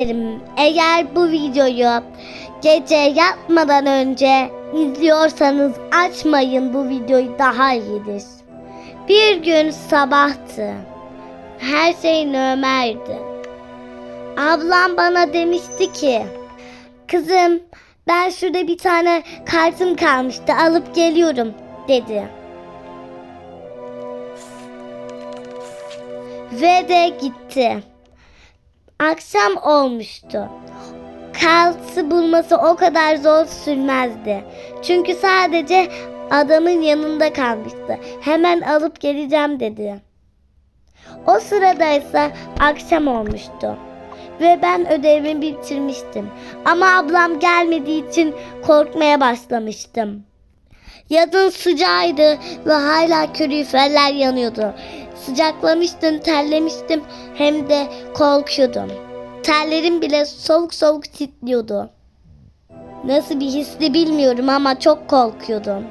ederim. Eğer bu videoyu gece yatmadan önce izliyorsanız açmayın bu videoyu daha iyidir. Bir gün sabahtı. Her şey normaldi. Ablam bana demişti ki Kızım ben şurada bir tane kartım kalmıştı alıp geliyorum dedi. Ve de gitti. Akşam olmuştu. Kartı bulması o kadar zor sürmezdi. Çünkü sadece adamın yanında kalmıştı. Hemen alıp geleceğim dedi. O sıradaysa akşam olmuştu ve ben ödevimi bitirmiştim. Ama ablam gelmediği için korkmaya başlamıştım. Yazın sıcağıydı ve hala kaloriferler yanıyordu. Sıcaklamıştım, terlemiştim hem de korkuyordum. Terlerim bile soğuk soğuk titriyordu. Nasıl bir hisli bilmiyorum ama çok korkuyordum.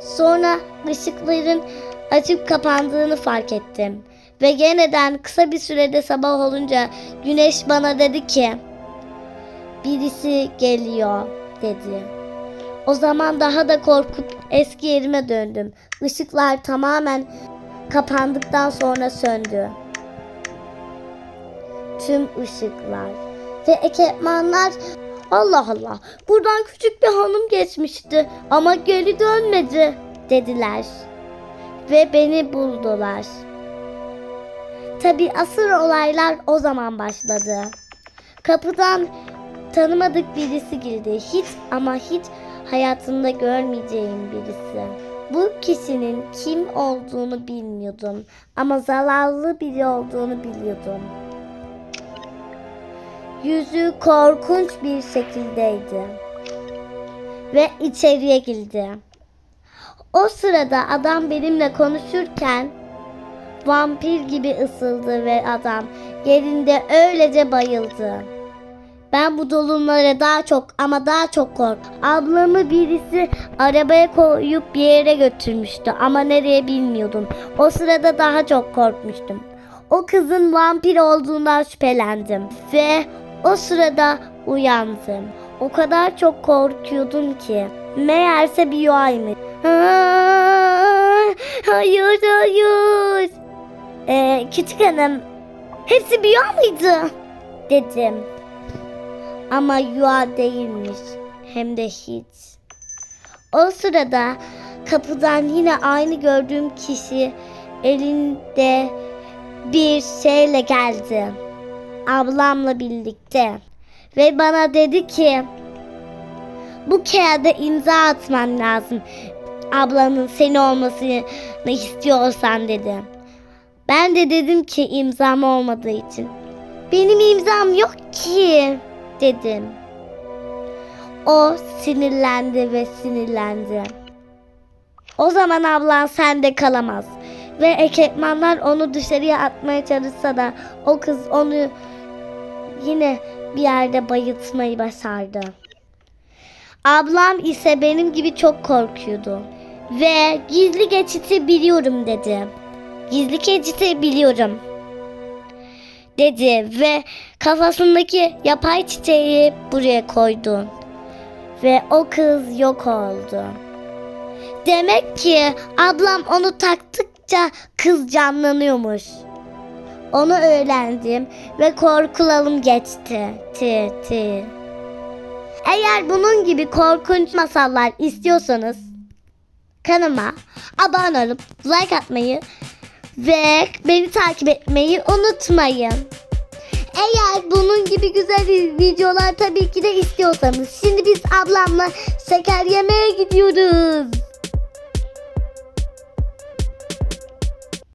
Sonra ışıkların açıp kapandığını fark ettim. Ve yeniden kısa bir sürede sabah olunca güneş bana dedi ki birisi geliyor dedi. O zaman daha da korkup eski yerime döndüm. Işıklar tamamen kapandıktan sonra söndü. Tüm ışıklar ve ekipmanlar Allah Allah buradan küçük bir hanım geçmişti ama geri dönmedi dediler. Ve beni buldular. Tabi asıl olaylar o zaman başladı. Kapıdan tanımadık birisi girdi. Hiç ama hiç hayatımda görmeyeceğim birisi. Bu kişinin kim olduğunu bilmiyordum ama zararlı biri olduğunu biliyordum. Yüzü korkunç bir şekildeydi ve içeriye girdi. O sırada adam benimle konuşurken vampir gibi ısıldı ve adam yerinde öylece bayıldı. Ben bu dolumlara daha çok ama daha çok kork. Ablamı birisi arabaya koyup bir yere götürmüştü ama nereye bilmiyordum. O sırada daha çok korkmuştum. O kızın vampir olduğundan şüphelendim ve o sırada uyandım. O kadar çok korkuyordum ki. Meğerse bir yuaymış. Hayır hayır. Ee, küçük hanım hepsi bir yuva mıydı? Dedim. Ama yuva değilmiş. Hem de hiç. O sırada kapıdan yine aynı gördüğüm kişi elinde bir şeyle geldi. Ablamla birlikte. Ve bana dedi ki bu kağıda imza atman lazım. Ablanın seni olmasını istiyorsan dedi. Ben de dedim ki imzam olmadığı için. Benim imzam yok ki dedim. O sinirlendi ve sinirlendi. O zaman ablan sende kalamaz. Ve ekipmanlar onu dışarıya atmaya çalışsa da o kız onu yine bir yerde bayıltmayı başardı. Ablam ise benim gibi çok korkuyordu. Ve gizli geçiti biliyorum dedi. Gizli geçiti biliyorum. Dedi ve kafasındaki yapay çiçeği buraya koydu. Ve o kız yok oldu. Demek ki ablam onu taktıkça kız canlanıyormuş. Onu öğrendim ve korkularım geçti. Ti ti. Eğer bunun gibi korkunç masallar istiyorsanız kanalıma abone olup like atmayı ve beni takip etmeyi unutmayın. Eğer bunun gibi güzel videolar tabii ki de istiyorsanız şimdi biz ablamla şeker yemeye gidiyoruz.